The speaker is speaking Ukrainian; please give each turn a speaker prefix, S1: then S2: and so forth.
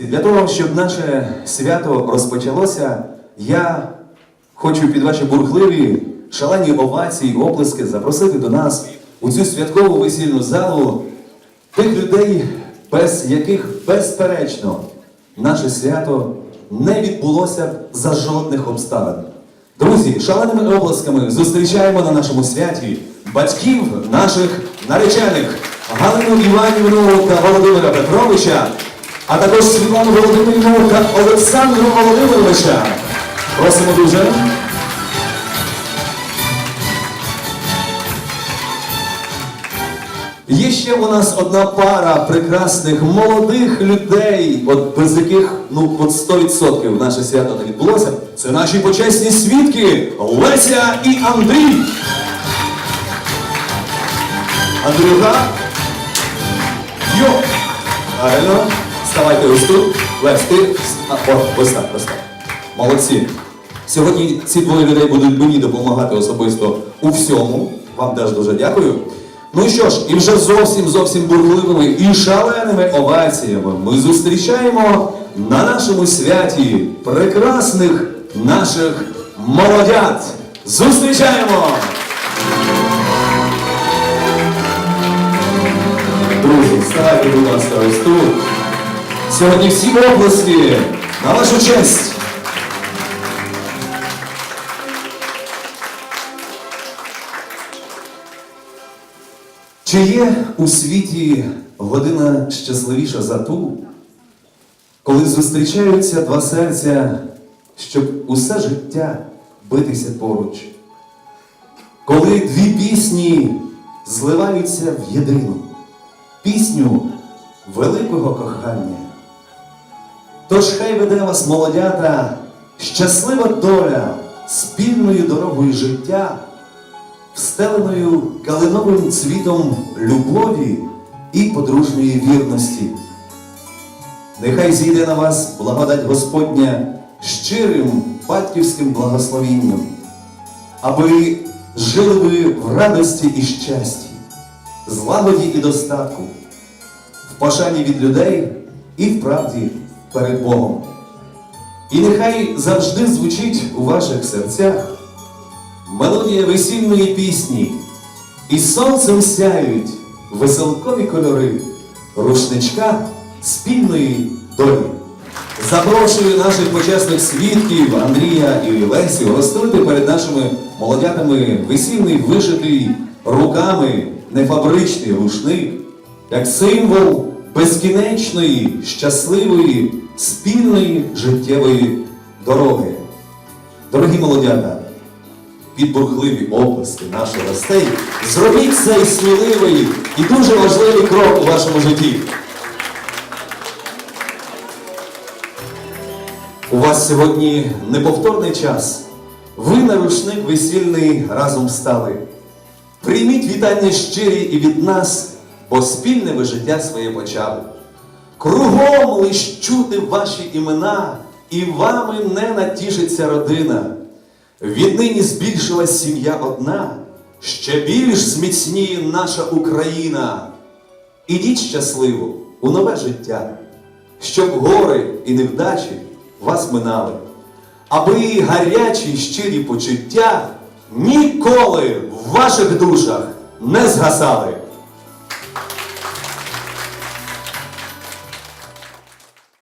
S1: Для того, щоб наше свято розпочалося, я хочу під ваші бурхливі, шалені овації, оплески запросити до нас у цю святкову весільну залу тих людей, без яких, безперечно, наше свято не відбулося б за жодних обставин. Друзі, шаленими оплесками зустрічаємо на нашому святі батьків наших наречених Галину Іванівну та Володимира Петровича, а також Світлану Володимирівну та Олександру Володимировича. Просимо дуже. Є ще у нас одна пара прекрасних молодих людей, от без яких ну от 100% наше свято не відбулося. Це наші почесні свідки Леся і Андрій. Андрюха. Йо! Правильно. Ставайте ось тут. Лесь, ти. О, ось так, ось так. Молодці. Сьогодні ці двоє людей будуть мені допомагати особисто у всьому. Вам теж дуже дякую. Ну що ж, і вже зовсім зовсім бурхливими і шаленими оваціями ми зустрічаємо на нашому святі прекрасних наших молодят. Зустрічаємо! Друзі, ставайте, будь ласка, ось тут. Сьогодні всі області на вашу честь. Чи є у світі година щасливіша за ту, коли зустрічаються два серця, щоб усе життя битися поруч? Коли дві пісні зливаються в єдину пісню великого кохання? Тож хай веде вас, молодята, щаслива доля спільною дорогою життя встеленою калиновим цвітом любові і подружньої вірності. Нехай зійде на вас благодать Господня щирим батьківським благословінням, аби жили ви в радості і щасті, злагоді і достатку, в пошані від людей і в правді перед Богом. І нехай завжди звучить у ваших серцях мелодія весільної пісні, і сонцем сяють веселкові кольори рушничка спільної долі. Запрошую наших почесних свідків Андрія і Лесю розстелити перед нашими молодятами весільний вишитий руками нефабричний рушник, як символ безкінечної, щасливої, спільної життєвої дороги. Дорогі молодята, під бурхливі оплески наших гостей, зробіть цей сміливий і дуже важливий крок у вашому житті. У вас сьогодні неповторний час. Ви на рушник весільний разом стали. Прийміть вітання щирі і від нас, бо спільне ви життя своє почали. Кругом лиш чути ваші імена, і вами не натішиться родина. Віднині збільшилась сім'я одна, ще більш зміцніє наша Україна. Ідіть щасливо у нове життя, щоб гори і невдачі вас минали, аби гарячі щирі почуття ніколи в ваших душах не згасали.